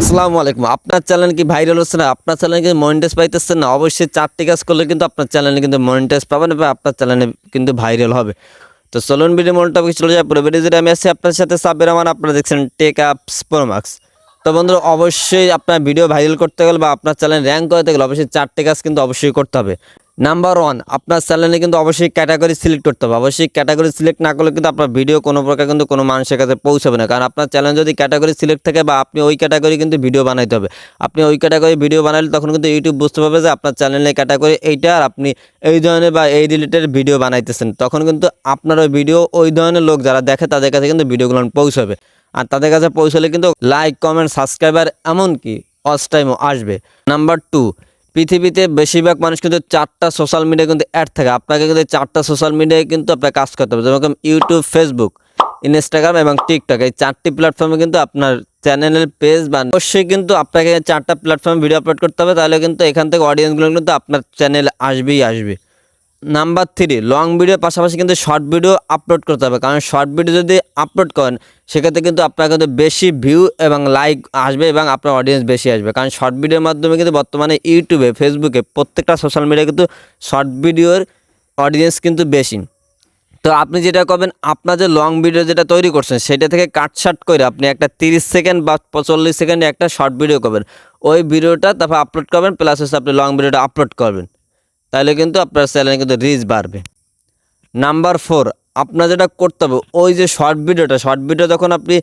আসসালামু আলাইকুম। আপনার চ্যানেল কি ভাইরাল হচ্ছে না? আপনার চ্যানেল কি মনিটাইজ পাইতেছেন না? অবশ্যই চারটি কাজ করলে কিন্তু আপনার চ্যানেলে কিন্তু মনিটাইজ পাবেন এবং আপনার চ্যানেলে কিন্তু ভাইরাল হবে। তো চলুন ভিডিও মনটা চলে যায় পুরো ভিডিও আমি আছি আপনার সাথে সাব্বির রহমান। আপনারা দেখছেন টেক আপস প্রোমাক্স তো বন্ধুরা, অবশ্যই আপনার ভিডিও ভাইরাল করতে গেলে বা আপনার চ্যানেল র্যাঙ্ক করতে গেলে অবশ্যই চারটি কাজ কিন্তু অবশ্যই করতে হবে। নাম্বার ওয়ান আপনার চ্যানেলে কিন্তু অবশ্যই ক্যাটাগরি সিলেক্ট করতে হবে। অবশ্যই ক্যাটাগরি সিলেক্ট না করলে কিন্তু আপনার ভিডিও কোনো প্রকার কিন্তু কোনো মানুষের কাছে পৌঁছাবে না। কারণ আপনার চ্যানেল যদি ক্যাটাগরি সিলেক্ট থাকে বা আপনি ওই ক্যাটাগরি কিন্তু ভিডিও বানাইতে হবে। আপনি ওই ক্যাটাগরি ভিডিও বানালে তখন কিন্তু ইউটিউব বুঝতে পারবে যে আপনার চ্যানেলের ক্যাটাগরি এইটা আর আপনি এই ধরনের বা এই রিলেটেড ভিডিও বানাইতেছেন। তখন কিন্তু আপনার ওই ভিডিও ওই ধরনের লোক যারা দেখে তাদের কাছে কিন্তু ভিডিওগুলো পৌঁছাবে। আর তাদের কাছে পৌঁছালে কিন্তু লাইক কমেন্ট সাবস্ক্রাইবার এমনকি অস টাইমও আসবে। নাম্বার টু পৃথিবীতে বেশিরভাগ মানুষ কিন্তু চারটা সোশ্যাল মিডিয়া কিন্তু অ্যাড থাকে। আপনাকে কিন্তু চারটা সোশ্যাল মিডিয়ায় কিন্তু আপনার কাজ করতে হবে। যেরকম ইউটিউব ফেসবুক ইনস্টাগ্রাম এবং টিকটক এই চারটি প্ল্যাটফর্মে কিন্তু আপনার চ্যানেলের পেজ বা অবশ্যই কিন্তু আপনাকে চারটা প্ল্যাটফর্মে ভিডিও আপলোড করতে হবে। তাহলে কিন্তু এখান থেকে অডিয়েন্সগুলো কিন্তু আপনার চ্যানেল আসবেই, আসবে। নাম্বার থ্রি লং ভিডিওর পাশাপাশি কিন্তু শর্ট ভিডিও আপলোড করতে হবে। কারণ শর্ট ভিডিও যদি আপলোড করেন, সেক্ষেত্রে কিন্তু আপনার কিন্তু বেশি ভিউ এবং লাইক আসবে এবং আপনার অডিয়েন্স বেশি আসবে। কারণ শর্ট ভিডিওর মাধ্যমে কিন্তু বর্তমানে ইউটিউবে ফেসবুকে প্রত্যেকটা সোশ্যাল মিডিয়ায় কিন্তু শর্ট ভিডিওর অডিয়েন্স কিন্তু বেশি। তো আপনি যেটা করবেন, আপনার যে লং ভিডিও যেটা তৈরি করছেন, সেটা থেকে কাটশাট করে আপনি একটা তিরিশ সেকেন্ড বা চল্লিশ সেকেন্ডে একটা শর্ট ভিডিও করবেন। ওই ভিডিওটা তারপর আপলোড করবেন প্লাস হচ্ছে আপনি লং ভিডিওটা আপলোড করবেন। তাহলে কিন্তু আপনার চ্যানেলে কিন্তু রিচ বাড়বে। নাম্বার ফোর আপনার যেটা করতে হবে, ওই যে শর্ট ভিডিওটা শর্ট ভিডিও যখন আপনি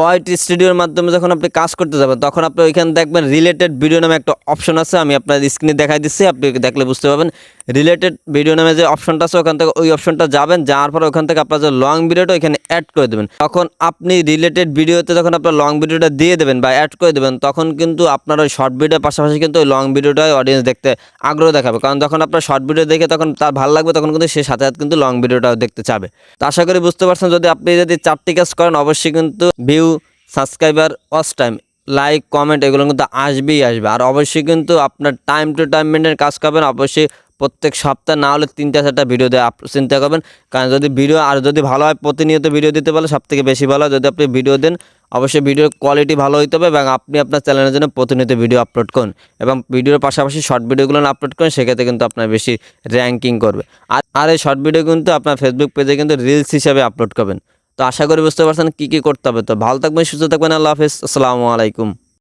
ওয়াইটি স্টুডিওর মাধ্যমে যখন আপনি কাজ করতে যাবেন, তখন আপনি ওইখানে দেখবেন রিলেটেড ভিডিও নামে একটা অপশন আছে, আমি আপনার স্ক্রিনে দেখাই দিচ্ছি, আপনি দেখলে বুঝতে পারবেন। রিলেটেড ভিডিও নামে যে অপশনটা আছে, ওখান থেকে ওই অপশনটা যাবেন, যাওয়ার পর ওখান থেকে আপনার যে লং ভিডিওটা ওইখানে অ্যাড করে দেবেন। তখন আপনি রিলেটেড ভিডিওতে যখন আপনার লং ভিডিওটা দিয়ে দেবেন বা অ্যাড করে দেবেন, তখন কিন্তু আপনার ওই শর্ট ভিডিওর পাশাপাশি কিন্তু ওই লং ভিডিওটাই অডিয়েন্স দেখতে আগ্রহ দেখাবে। কারণ যখন আপনার শর্ট ভিডিও দেখে তখন তার ভালো লাগবে, তখন কিন্তু সে সাথে সাথে কিন্তু লং ভিডিওটাও দেখতে চাবে। তো আশা করি বুঝতে পারছেন, যদি আপনি যদি চারটি কাজ করেন, অবশ্যই কিন্তু view subscriber watch time like comment এগুলো কিন্তু আসবেই আসবে। আর অবশ্যই কিন্তু আপনার টাইম টু টাইম মেনটেন কাজ করবেন, অবশ্যই প্রত্যেক সপ্তাহ না হলে তিনটা চারটা ভিডিও দেয় আপ- চিন্তা করবেন। কারণ যদি ভিডিও আর যদি ভালো হয়, প্রতিনিয়ত ভিডিও দিতে পারলে সব থেকে বেশি ভালো যদি আপনি ভিডিও দেন, অবশ্যই ভিডিওর কোয়ালিটি ভালো হইতে হবে এবং আপনি আপনার চ্যানেলের জন্য প্রতিনিয়ত ভিডিও আপলোড করুন। এবং ভিডিওর পাশাপাশি শর্ট ভিডিওগুলো আপলোড করেন, সেক্ষেত্রে কিন্তু আপনার বেশি র্যাঙ্কিং করবে। আর আর এই শর্ট ভিডিও কিন্তু আপনার ফেসবুক পেজে কিন্তু রিলস হিসাবে আপলোড করবেন। তো আশা করি বুঝতে পারছেন কী কী করতে হবে। তো ভালো থাকবেন, সুস্থ থাকবেন, আল্লাহ হাফিজ। আসসালামু আলাইকুম।